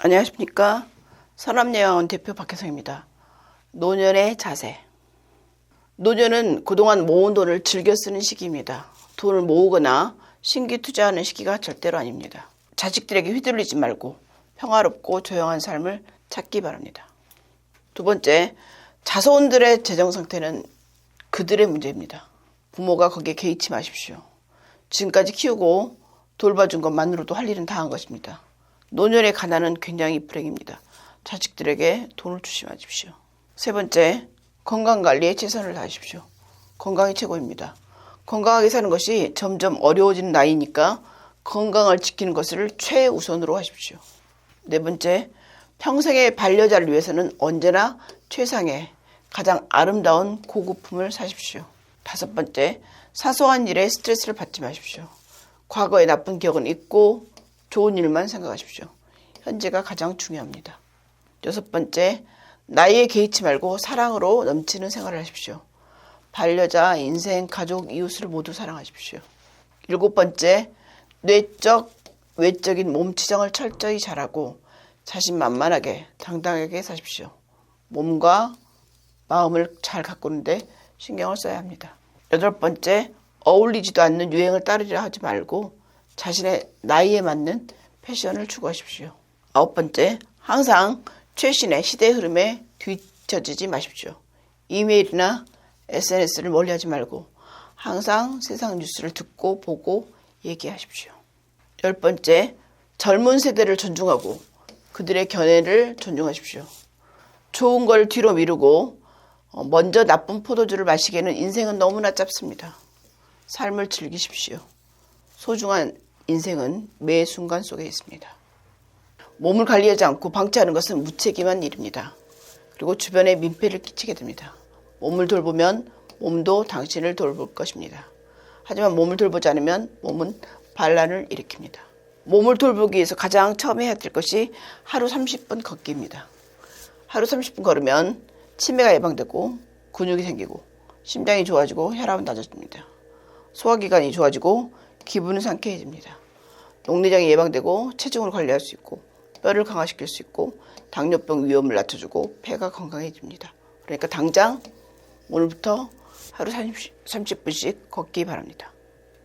안녕하십니까. 서남예왕원 대표 박혜성입니다. 노년의 자세. 노년은 그동안 모은 돈을 즐겨 쓰는 시기입니다. 돈을 모으거나 신규 투자하는 시기가 절대로 아닙니다. 자식들에게 휘둘리지 말고 평화롭고 조용한 삶을 찾기 바랍니다. 두 번째, 자손들의 재정 상태는 그들의 문제입니다. 부모가 거기에 개의치 마십시오. 지금까지 키우고 돌봐준 것만으로도 할 일은 다 한 것입니다. 노년의 가난은 굉장히 불행입니다. 자식들에게 돈을 주지 마십시오. 세 번째, 건강관리에 최선을 다하십시오. 건강이 최고입니다. 건강하게 사는 것이 점점 어려워지는 나이니까 건강을 지키는 것을 최우선으로 하십시오. 네 번째, 평생의 반려자를 위해서는 언제나 최상의 가장 아름다운 고급품을 사십시오. 다섯 번째, 사소한 일에 스트레스를 받지 마십시오. 과거의 나쁜 기억은 잊고 좋은 일만 생각하십시오. 현재가 가장 중요합니다. 여섯 번째, 나이에 개의치 말고 사랑으로 넘치는 생활을 하십시오. 반려자, 인생, 가족, 이웃을 모두 사랑하십시오. 일곱 번째, 뇌적, 외적인 몸 치정을 철저히 잘하고 자신만만하게 당당하게 사십시오. 몸과 마음을 잘 가꾸는데 신경을 써야 합니다. 여덟 번째, 어울리지도 않는 유행을 따르려 하지 말고 자신의 나이에 맞는 패션을 추구하십시오. 아홉 번째, 항상 최신의 시대 흐름에 뒤처지지 마십시오. 이메일이나 SNS를 멀리하지 말고 항상 세상 뉴스를 듣고 보고 얘기하십시오. 열 번째, 젊은 세대를 존중하고 그들의 견해를 존중하십시오. 좋은 걸 뒤로 미루고 어, 먼저 나쁜 포도주를 마시기에는 인생은 너무나 짧습니다. 삶을 즐기십시오. 소중한 인생은 매 순간 속에 있습니다. 몸을 관리하지 않고 방치하는 것은 무책임한 일입니다. 그리고 주변에 민폐를 끼치게 됩니다. 몸을 돌보면 몸도 당신을 돌볼 것입니다. 하지만 몸을 돌보지 않으면 몸은 반란을 일으킵니다. 몸을 돌보기 위해서 가장 처음 해야 될 것이 하루 30분 걷기입니다. 하루 30분 걸으면 치매가 예방되고 근육이 생기고 심장이 좋아지고 혈압은 낮아집니다. 소화기관이 좋아지고 기분은 상쾌해집니다. 녹내장이 예방되고 체중을 관리할 수 있고 뼈를 강화시킬 수 있고 당뇨병 위험을 낮춰주고 폐가 건강해집니다. 그러니까 당장 오늘부터 하루 30, 30분씩 걷기 바랍니다.